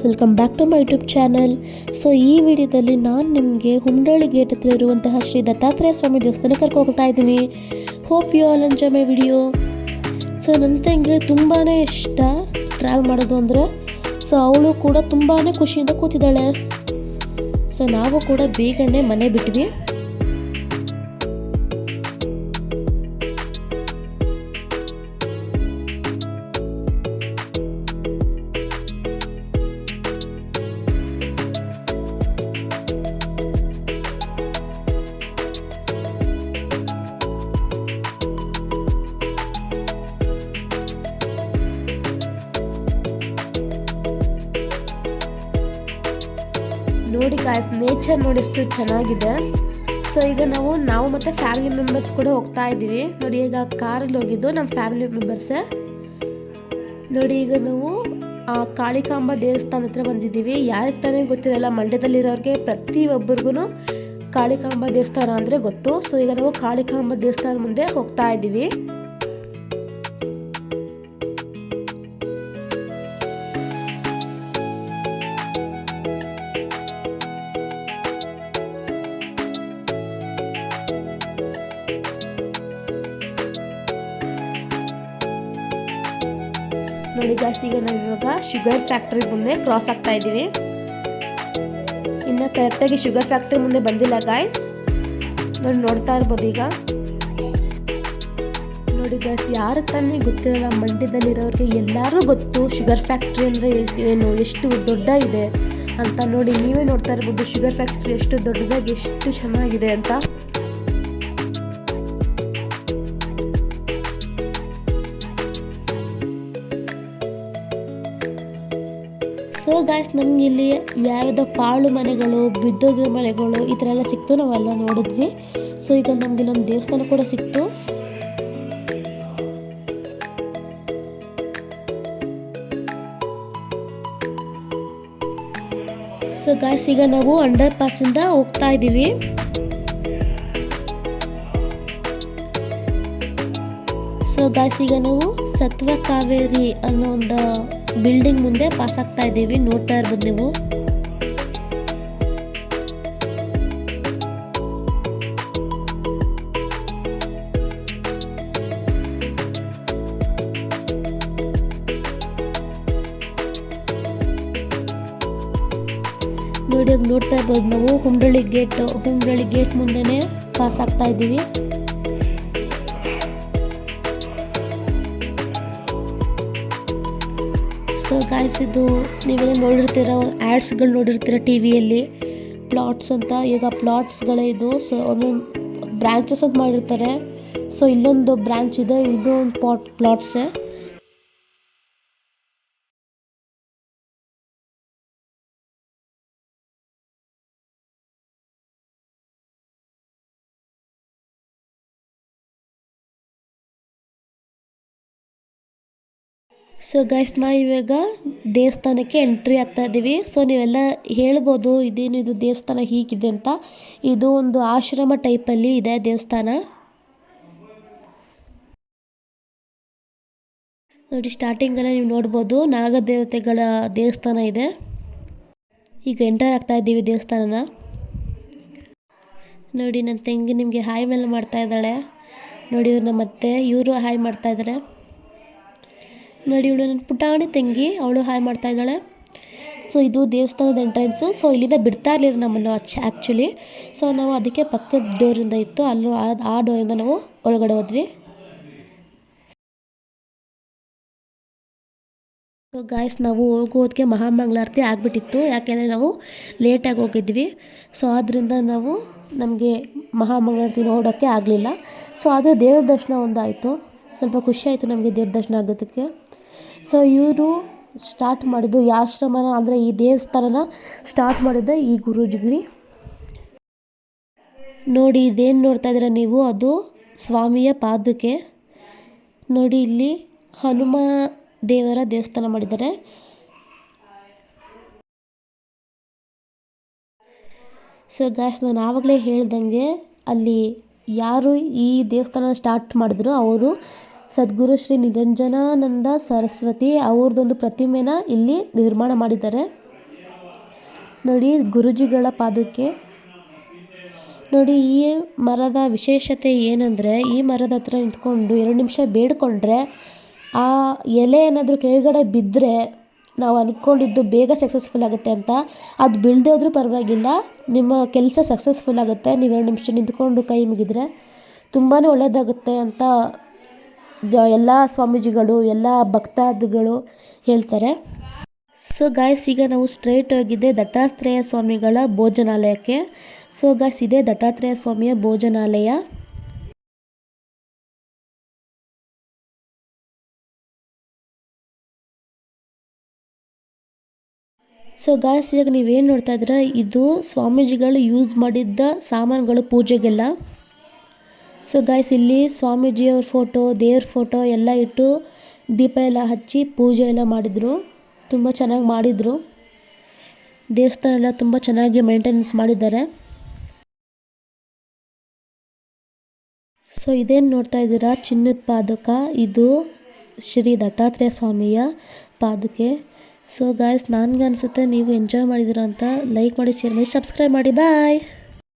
Guys welcome back to my YouTube channel so ಈ ವಿಡಿಯೋದಲ್ಲಿ ನಾನು ನಿಮಗೆ ಹುಂಡಳ್ಳಿ ಗೇಟ್ ಹತ್ರ ಇರುವಂತಹ ಶ್ರೀ ದತ್ತಾತ್ರೇಯ ಸ್ವಾಮಿ ದೇವಸ್ಥಾನ ಕರ್ಕೊ ಹೋಗ್ತಾ ಇದ್ದೀನಿ. Hope you all enjoy my video so ನನ್ನ ತಂಗಿ ತುಂಬಾ ಇಷ್ಟ ಟ್ರಾವೆಲ್ ಮಾಡೋದು ಅಂದರೆ. ಸೊ ಅವಳು ಕೂಡ ತುಂಬಾ ಖುಷಿಯಿಂದ ಕೂತಿದ್ದಾಳೆ. ಸೊ ನಾವು ಕೂಡ ಬೇಗನೆ ಮನೆ ಬಿಟ್ವಿ. ಗಾಯ್ಸ್ ನೇಚರ್ ನೋಡಿ ಎಷ್ಟು ಚೆನ್ನಾಗಿದೆ. ಸೊ ಈಗ ನಾವು ನಾವು ಮತ್ತು ಫ್ಯಾಮಿಲಿ ಮೆಂಬರ್ಸ್ ಕೂಡ ಹೋಗ್ತಾ ಇದ್ದೀವಿ. ನೋಡಿ, ಈಗ ಕಾರಲ್ಲಿ ಹೋಗಿದ್ದು ನಮ್ಮ ಫ್ಯಾಮಿಲಿ ಮೆಂಬರ್ಸೇ ನೋಡಿ, ಈಗ ನಾವು, ಆ, ಕಾಳಿಕಾಂಬ ದೇವಸ್ಥಾನ ಹತ್ರ ಬಂದಿದ್ದೀವಿ. ಯಾರಿಗೆ ತಾನೇ ಗೊತ್ತಿರಲ್ಲ, ಮಂಡ್ಯದಲ್ಲಿರೋರಿಗೆ ಪ್ರತಿಯೊಬ್ಬರಿಗೂ ಕಾಳಿಕಾಂಬ ದೇವಸ್ಥಾನ ಅಂದರೆ ಗೊತ್ತು. ಸೊ ಈಗ ನಾವು ಕಾಳಿಕಾಂಬ ದೇವಸ್ಥಾನ ಮುಂದೆ ಹೋಗ್ತಾ ಇದ್ದೀವಿ. ನೋಡಿ ಜಾಸ್ತಿ ಈಗ ನಾವು ಇವಾಗ? ಶುಗರ್ ಫ್ಯಾಕ್ಟ್ರಿ ಮುಂದೆ ಕ್ರಾಸ್ ಆಗ್ತಾ ಇದ್ದೀವಿ ಇನ್ನು ಕರೆಕ್ಟಾಗಿ ಶುಗರ್ ಫ್ಯಾಕ್ಟ್ರಿ ಮುಂದೆ ಬಂದಿಲ್ಲ ಗಾಯ್ಸ್ ನೋಡಿ, ನೋಡ್ತಾ ಇರ್ಬೋದು ಈಗ. ನೋಡಿ ಗಾಯ್ಸ್ ಯಾರು ತಾನೇ ಗೊತ್ತಿರಲ್ಲ, ಮಂಡ್ಯದಲ್ಲಿರೋರಿಗೆ ಎಲ್ಲರೂ ಗೊತ್ತು ಶುಗರ್ ಫ್ಯಾಕ್ಟ್ರಿ ಅಂದರೆ ಏನು, ಎಷ್ಟು ದೊಡ್ಡ ಇದೆ ಅಂತ. ನೋಡಿ, ನೀವೇ ನೋಡ್ತಾ ಇರ್ಬೋದು ಶುಗರ್ ಫ್ಯಾಕ್ಟ್ರಿ ಎಷ್ಟು ದೊಡ್ಡದಾಗಿ ಎಷ್ಟು ಚೆನ್ನಾಗಿದೆ ಅಂತ. ಗಾಯ್ಸ್ ನಮ್ಗೆ ಇಲ್ಲಿ ಯಾವ್ಯಾವ ಪಾಳು ಮನೆಗಳು, ಬಿದ್ದೋಗಿರೋ ಮನೆಗಳು, ಈ ಥರ ಎಲ್ಲ ಸಿಕ್ತು, ನಾವೆಲ್ಲ ನೋಡಿದ್ವಿ. ಸೊ ಈಗ ನಮ್ಗೆ ನಮ್ಮ ದೇವಸ್ಥಾನ ಕೂಡ ಸಿಕ್ತು. ಸೊ ಗಾಯ್ಸ್ ಈಗ ನಾವು ಅಂಡರ್ ಪಾಸಿಂದ ಹೋಗ್ತಾ ಇದ್ದೀವಿ. ಸೊ ಗಾಯ್ಸ್ ಈಗ ನಾವು ಸತ್ವ ಕಾವೇರಿ ಅನ್ನೋ ಒಂದು ಬಿಲ್ಡಿಂಗ್ ಮುಂದೆ ಪಾಸ್ ಆಗ್ತಾ ಇದ್ದೀವಿ, ನೋಡ್ತಾ ಇರ್ಬೋದು ನೀವು. ನೋಡಿ ನೋಡ್ತಾ ಇರ್ಬೋದು ನಾವು ಹುಂಡಳ್ಳಿ ಗೇಟ್ ಹುಂಡಳ್ಳಿ ಗೇಟ್ ಮುಂದೆನೆ ಪಾಸ್ ಆಗ್ತಾ ಇದ್ದೀವಿ. ಸೊ ಗಾಯ್ಸ್ ಇದು ನೀವೆಲ್ಲ ನೋಡಿರ್ತೀರ ಆ್ಯಡ್ಸ್ಗಳು ನೋಡಿರ್ತೀರ ಟಿ ವಿಯಲ್ಲಿ ಪ್ಲಾಟ್ಸ್ ಅಂತ? ಈಗ ಪ್ಲಾಟ್ಸ್ಗಳೇ ಇದು. ಸೊ ಒಂದೊಂದು ಬ್ರ್ಯಾಂಚಸ್ ಅಂತ ಮಾಡಿರ್ತಾರೆ. ಸೊ ಇಲ್ಲೊಂದು ಬ್ರ್ಯಾಂಚ್ ಇದೆ. ಇದು ಒಂದು ಪಾಟ್ ಪ್ಲಾಟ್ಸೇ ಸೊ ಗೈಸ್ ನಾವು ಇವಾಗ ದೇವಸ್ಥಾನಕ್ಕೆ ಎಂಟ್ರಿ ಆಗ್ತಾ ಇದ್ದೀವಿ ಸೊ ನೀವೆಲ್ಲ ಹೇಳ್ಬೋದು ಇದೇನು, ಇದು ದೇವಸ್ಥಾನ ಹೀಗಿದೆ ಅಂತ. ಇದು ಒಂದು ಆಶ್ರಮ ಟೈಪಲ್ಲಿ ಇದೆ ದೇವಸ್ಥಾನ. ನೋಡಿ ಸ್ಟಾರ್ಟಿಂಗಲ್ಲೇ ನೀವು ನೋಡ್ಬೋದು ನಾಗದೇವತೆಗಳ ದೇವಸ್ಥಾನ ಇದೆ. ಈಗ ಎಂಟರ್ ಆಗ್ತಾ ಇದ್ದೀವಿ ದೇವಸ್ಥಾನನ. ನೋಡಿ ನನ್ನ ತಂಗಿ ನಿಮಗೆ ಹಾಯ್ ಮೇಲೆ ಮಾಡ್ತಾ ಇದ್ದಾಳೆ. ನೋಡಿ ನಮ್ಮ ಮತ್ತೆ ಇವರು ಹಾಯ್ ಮಾಡ್ತಾ ಇದ್ದಾರೆ ನೋಡಿ, ಇವಳು ನನ್ನ ಪುಟಾಣಿ ತಂಗಿ, ಅವಳು ಹಾಯ್ ಮಾಡ್ತಾ ಇದ್ದಾಳೆ. ಸೊ ಇದು ದೇವಸ್ಥಾನದ ಎಂಟ್ರೆನ್ಸು ಸೊ ಇಲ್ಲಿಂದ ಬಿಡ್ತಾ ಇರಲಿಲ್ಲ ನಮ್ಮನ್ನು ಅಚ್ ಆ್ಯಕ್ಚುಲಿ ಸೊ ನಾವು ಅದಕ್ಕೆ ಪಕ್ಕದ ಡೋರಿಂದ ಇತ್ತು. ಅಲ್ಲೂ ಆ- ಡೋರಿಂದ ನಾವು ಒಳಗಡೆ ಹೋದ್ವಿ. ಸೊ ಗಾಯ್ಸ್ ನಾವು ಹೋಗೋದಕ್ಕೆ ಮಹಾಮಂಗಳಾರತಿ ಆಗಿಬಿಟ್ಟಿತ್ತು. ಯಾಕೆಂದರೆ ನಾವು ಲೇಟಾಗಿ ಹೋಗಿದ್ವಿ. ಸೊ ಆದ್ದರಿಂದ ನಾವು ನಮಗೆ ಮಹಾಮಂಗಳಾರತಿ ನೋಡೋಕ್ಕೆ ಆಗಲಿಲ್ಲ. ಸೊ ಅದು ದೇವ್ರ ದರ್ಶನ ಒಂದಾಯಿತು. ಸ್ವಲ್ಪ ಖುಷಿ ಆಯಿತು ನಮಗೆ ದೇವ್ರ ದರ್ಶನ ಆಗೋದಕ್ಕೆ. ಸೊ ಇವರು ಸ್ಟಾರ್ಟ್ ಮಾಡಿದ್ದು ಈ ಆಶ್ರಮನ, ಅಂದರೆ ಈ ದೇವಸ್ಥಾನನ ಸ್ಟಾರ್ಟ್ ಮಾಡಿದ್ದೆ ಈ ಗುರೂಜಿಗಿರಿ. ನೋಡಿ, ಇದೇನು ನೋಡ್ತಾ ಇದ್ದೀರ ನೀವು? ಅದು ಸ್ವಾಮಿಯ ಪಾದುಕೆ. ನೋಡಿ, ಇಲ್ಲಿ ಹನುಮ ದೇವರ ದೇವಸ್ಥಾನ ಮಾಡಿದ್ದಾರೆ. ಸೊ ಗ್ಯಾಸ್ ನಾನು ಆವಾಗಲೇ ಹೇಳ್ದಂಗೆ ಅಲ್ಲಿ ಯಾರು ಈ ದೇವಸ್ಥಾನ ಸ್ಟಾರ್ಟ್ ಮಾಡಿದ್ರು, ಅವರು ಸದ್ಗುರು ಶ್ರೀ ನಿರಂಜನಾನಂದ ಸರಸ್ವತಿ ಅವ್ರದ್ದೊಂದು ಪ್ರತಿಮೆನ ಇಲ್ಲಿ ನಿರ್ಮಾಣ ಮಾಡಿದ್ದಾರೆ. ನೋಡಿ, ಗುರುಜಿಗಳ ಪಾದಕ್ಕೆ ನೋಡಿ, ಈ ಮರದ ವಿಶೇಷತೆ ಏನಂದರೆ, ಈ ಮರದ ಹತ್ರ ನಿಂತ್ಕೊಂಡು ಎರಡು ನಿಮಿಷ ಬೇಡಿಕೊಂಡ್ರೆ, ಆ ಎಲೆ ಏನಾದರೂ ಕೆಳಗಡೆ ಬಿದ್ದರೆ ನಾವು ಅಂದ್ಕೊಂಡಿದ್ದು ಬೇಗ ಸಕ್ಸಸ್ಫುಲ್ ಆಗುತ್ತೆ ಅಂತ. ಅದು ಬೀಳದೆ ಹೋದ್ರೂ ಪರವಾಗಿಲ್ಲ, ನಿಮ್ಮ ಕೆಲಸ ಸಕ್ಸಸ್ಫುಲ್ ಆಗುತ್ತೆ. ನೀವು ಎರಡು ನಿಮಿಷ ನಿಂತ್ಕೊಂಡು ಕೈ ಮುಗಿದರೆ ತುಂಬಾ ಒಳ್ಳೆಯದಾಗುತ್ತೆ ಅಂತ ಎಲ್ಲ ಸ್ವಾಮೀಜಿಗಳು, ಎಲ್ಲ ಭಕ್ತಾದಿಗಳು ಹೇಳ್ತಾರೆ. ಸೊ ಗಾಯ್ಸ್ ಈಗ ನಾವು ಸ್ಟ್ರೈಟ್ ಹೋಗಿದ್ದೆ ದತ್ತಾತ್ರೇಯ ಸ್ವಾಮಿಗಳ ಭೋಜನಾಲಯಕ್ಕೆ. ಸೊ ಗಾಯ್ಸ್ ಇದೆ ದತ್ತಾತ್ರೇಯ ಸ್ವಾಮಿಯ ಭೋಜನಾಲಯ. ಸೊ ಗಾಯ್ಸ್ ಈಗ ನೀವೇನು ನೋಡ್ತಾ ಇದ್ದೀರಾ, ಇದು ಸ್ವಾಮೀಜಿಗಳು ಯೂಸ್ ಮಾಡಿದ್ದ ಸಾಮಾನುಗಳು ಪೂಜೆಗೆಲ್ಲ. ಸೊ ಗಾಯ್ಸ್ ಇಲ್ಲಿ ಸ್ವಾಮೀಜಿಯವ್ರ ಫೋಟೋ ದೇವ್ರ ಫೋಟೋ ಎಲ್ಲ ಇಟ್ಟು ದೀಪ ಎಲ್ಲ ಹಚ್ಚಿ ಪೂಜೆ ಎಲ್ಲ ಮಾಡಿದರು. ತುಂಬ ಚೆನ್ನಾಗಿ ಮಾಡಿದರು. ದೇವಸ್ಥಾನ ಎಲ್ಲ ತುಂಬ ಚೆನ್ನಾಗಿ ಮೇಂಟೆನೆನ್ಸ್ ಮಾಡಿದ್ದಾರೆ. ಸೊ ಇದೇನು ನೋಡ್ತಾ ಇದ್ದೀರಾ? ಚಿನ್ನದ ಪಾದಕ. ಇದು ಶ್ರೀ ದತ್ತಾತ್ರೇಯ ಸ್ವಾಮಿಯ ಪಾದುಕೆ. ಸೊ ಗಾಯ್ಸ್ ನನಗೆ ಅನಿಸುತ್ತೆ ನೀವು ಎಂಜಾಯ್ ಮಾಡಿದ್ದೀರಾ ಅಂತ. ಲೈಕ್ ಮಾಡಿ ಶೇರ್ ಮಾಡಿ ಸಬ್ಸ್ಕ್ರೈಬ್ ಮಾಡಿ. ಬಾಯ್